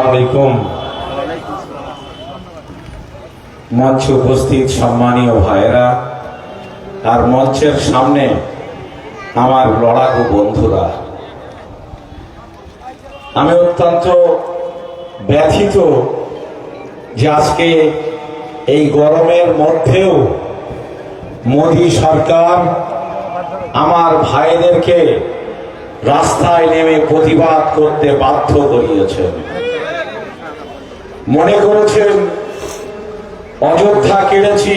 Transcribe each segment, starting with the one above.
আসসালামু আলাইকুম। মঞ্চে উপস্থিত সম্মানীয় ভাইয়েরা, আর মঞ্চের সামনে আমার লড়াকু বন্ধুরা। আমি অত্যন্ত ব্যথিত যে আজকে এই গরমের মধ্যেও মোদী সরকার আমার ভাইদেরকে রাস্তায় নেমে প্রতিবাদ করতে বাধ্য করিয়েছেন। করেছেন, অযোধ্যা কেড়েছি,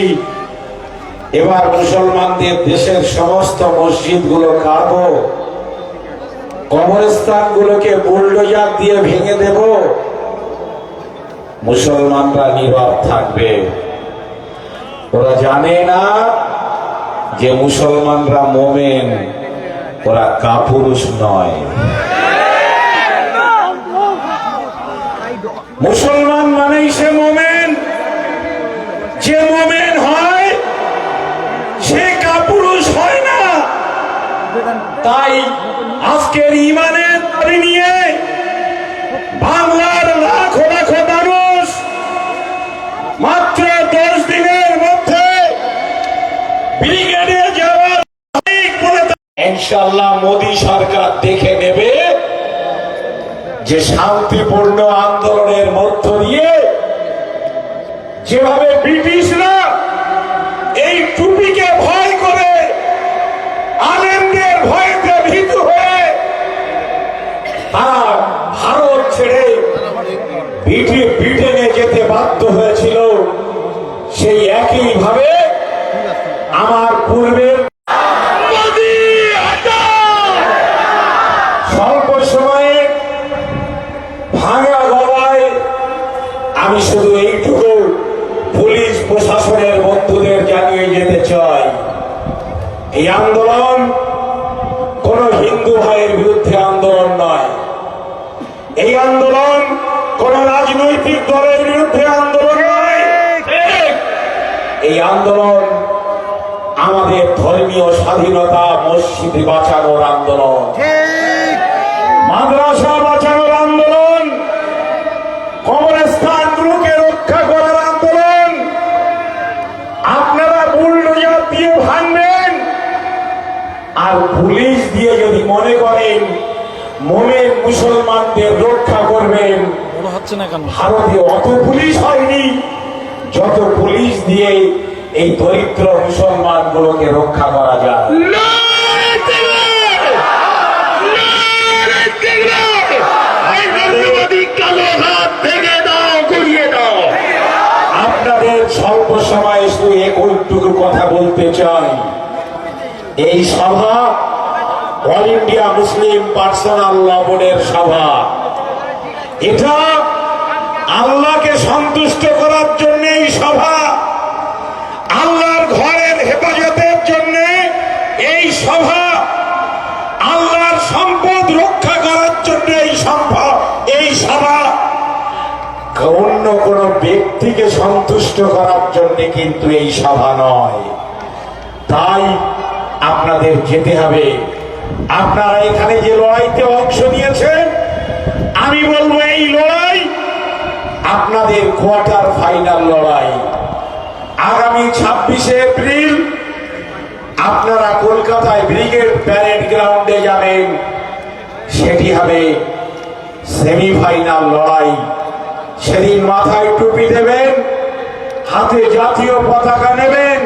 এবার মুসলমানদের দেশের সমস্ত মসজিদগুলো কাঁদব কবরস্থানগুলোকে বুলডোজার দিয়ে ভেঙে দেব, মুসলমানরা নীরব থাকবে। ওরা জানে না যে মুসলমানরা মোমেন, ওরা কাপুরুষ নয়। মুসলমান মানেই সে মোমেন, যে মোমেন হয়, সে কাপুরুষ হয় না। তাই আজকের ইমানের নিয়ে বাংলার লাখো লাখো মানুষ মাত্র দশ দিনের মধ্যে ইনশাল্লাহ মোদী সরকার দেখে নেবে। যে শান্তিপূর্ণ আন্দোলনের মধ্য দিয়ে যেভাবে ব্রিটিশরা এই টুপিকে ভয় করে আলেমদের ভয়তে ভীত হয়ে তারা ভারত ছেড়ে ব্রিটি- ব্রিটেনে যেতে বাধ্য হয়েছিল, সেই একই ভাবে আমার আমি শুধু এইটুকু পুলিশ প্রশাসনের বন্ধুদের জানিয়ে যেতে চাই। এই আন্দোলন কোন হিন্দু ভাইয়ের বিরুদ্ধে আন্দোলন নয়। এই আন্দোলন কোন রাজনৈতিক দলের বিরুদ্ধে আন্দোলন নয়। এই আন্দোলন আমাদের ধর্মীয় স্বাধীনতা মসজিদ বাঁচানোর আন্দোলন। মাদ্রাসা বাঁচানোর আন্দোলন কবরস্থানগুলোকে রক্ষা করার আন্দোলন আপনারা বুলডোজার দিয়ে ভাঙবেন। আর পুলিশ দিয়ে যদি মনে করেন মনে মুসলমানদের রক্ষা করবেন হচ্ছে না কেন? ভারতে অত পুলিশ হয়নি যত পুলিশ দিয়ে এই দরিদ্র মুসলমান গুলোকে রক্ষা করা যায়। একটুকু কথা বলতে চাই। এই সভা All India Muslim Personal Law বোর্ডের সভা। এটা আল্লাহকে সন্তুষ্ট করার জন্য এই সভা। আল্লাহর ঘরের হেফাজতের জন্য এই সভা ব্যক্তিকে সন্তুষ্ট করার জন্য কিন্তু এই সভা নয়। তাই আপনাদের যেতে হবে। আপনারা এখানে যে লড়াইতে অংশ নিয়েছেন, আমি বলব এই লড়াই আপনাদের কোয়ার্টার ফাইনাল লড়াই। আগামী ছাব্বিশে এপ্রিল আপনারা কলকাতায় ব্রিগেড প্যারেড গ্রাউন্ডে যাবেন। সেটি হবে সেমিফাইনাল লড়াই। সেদিন মাথায় টুপি দেবেন, হাতে জাতীয় পতাকা নেবেন।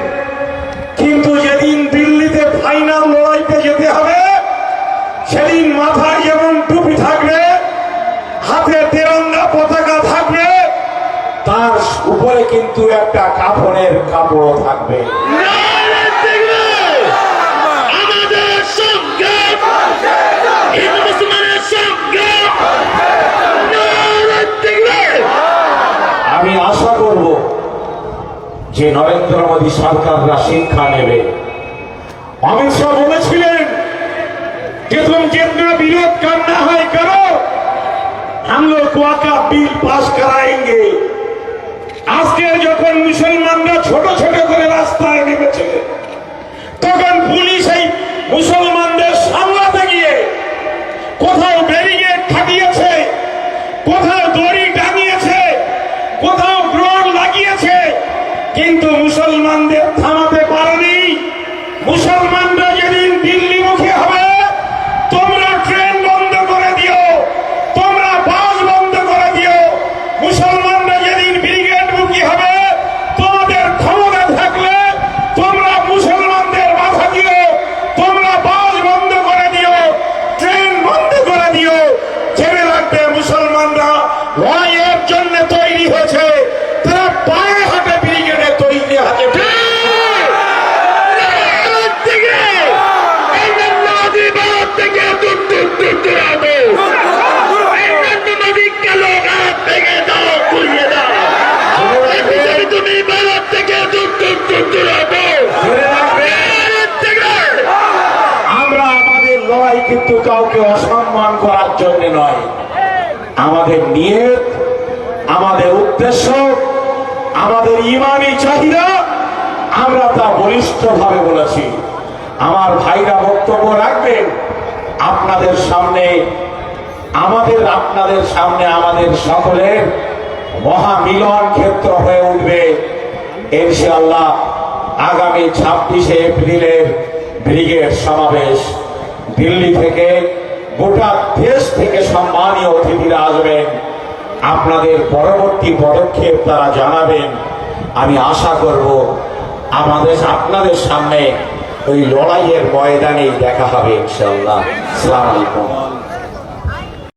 কিন্তু যেদিন দিল্লিতে ফাইনাল লড়াইতে যেতে হবে, সেদিন মাথায় যেমন টুপি থাকবে, হাতে তেরঙ্গা পতাকা থাকবে, তার উপরে কিন্তু একটা কাপড়ের কাপড় থাকবে। আমাদের আশা করব যে নরেন্দ্র মোদী সরকাররা শিক্ষা নেবে অমিত শাহ বলেছিলেন कि तुम जितना विरोध करना है करो हम लोग वाका बिल पास कराएंगे আজকের যখন মুসলমানরা ছোট ছোট করে রাস্তায় নেমেছে তখন পুলিশ এই মুসলমানদের কিন্তু মুসলমানদের থামাতে পারেনি মুসলমানরা যেদিন দিল্লিমুখী হবে তোমরা ট্রেন বন্ধ করে দিও তোমরা বাস বন্ধ করে দিও মুসলমানরা যেদিন ব্রিগেডমুখী হবে তোমাদের ক্ষমতা থাকলে তোমরা মুসলমানদের বাধা দিও তোমরা বাস বন্ধ করে দিও ট্রেন বন্ধ করে দিও জেনে রাখবে মুসলমানরা লড়াইয়ের জন্য তৈরি হয়েছে তারা পায়ে হাতে ব্রিগেডে তৈরি আছে ভারত থেকে এই নদী ভারত থেকে দূর দূর দূর দূরাবে এই নদী কালো হাত থেকে দাও ঘুরিয়ে দাও এই তুমি ভারত থেকে দূর দূর দূর দূরাবে জেনে রাখবে ভারত থেকে আমরা আমাদের লড়াই কিন্তু কাউকে অসম্মান করার জন্য নয় আমাদের নিয়ত, আমাদের উদ্দেশ্য, আমাদের ইমানি চাহিদা, আমরা তা বলিষ্ঠভাবে বলেছি। আমার ভাইরা বক্তব্য রাখবেন, আপনাদের সামনে, আমাদের, আপনাদের সামনে আমাদের সকলের মহামিলন ক্ষেত্র হয়ে উঠবে। ইনশাআল্লাহ আগামী ছাব্বিশে এপ্রিলের ব্রিগেড সমাবেশ দিল্লি থেকে গোটা দেশ থেকে সম্মানীয় অতিথিরা আসবেন। আপনাদের পরবর্তী পদক্ষেপ তারা জানাবেন। আমি আশা করব আমাদের আপনাদের সামনে ওই লড়াইয়ের ময়দানেই দেখা হবে ইনশাল্লাহ আসসালামু আলাইকুম।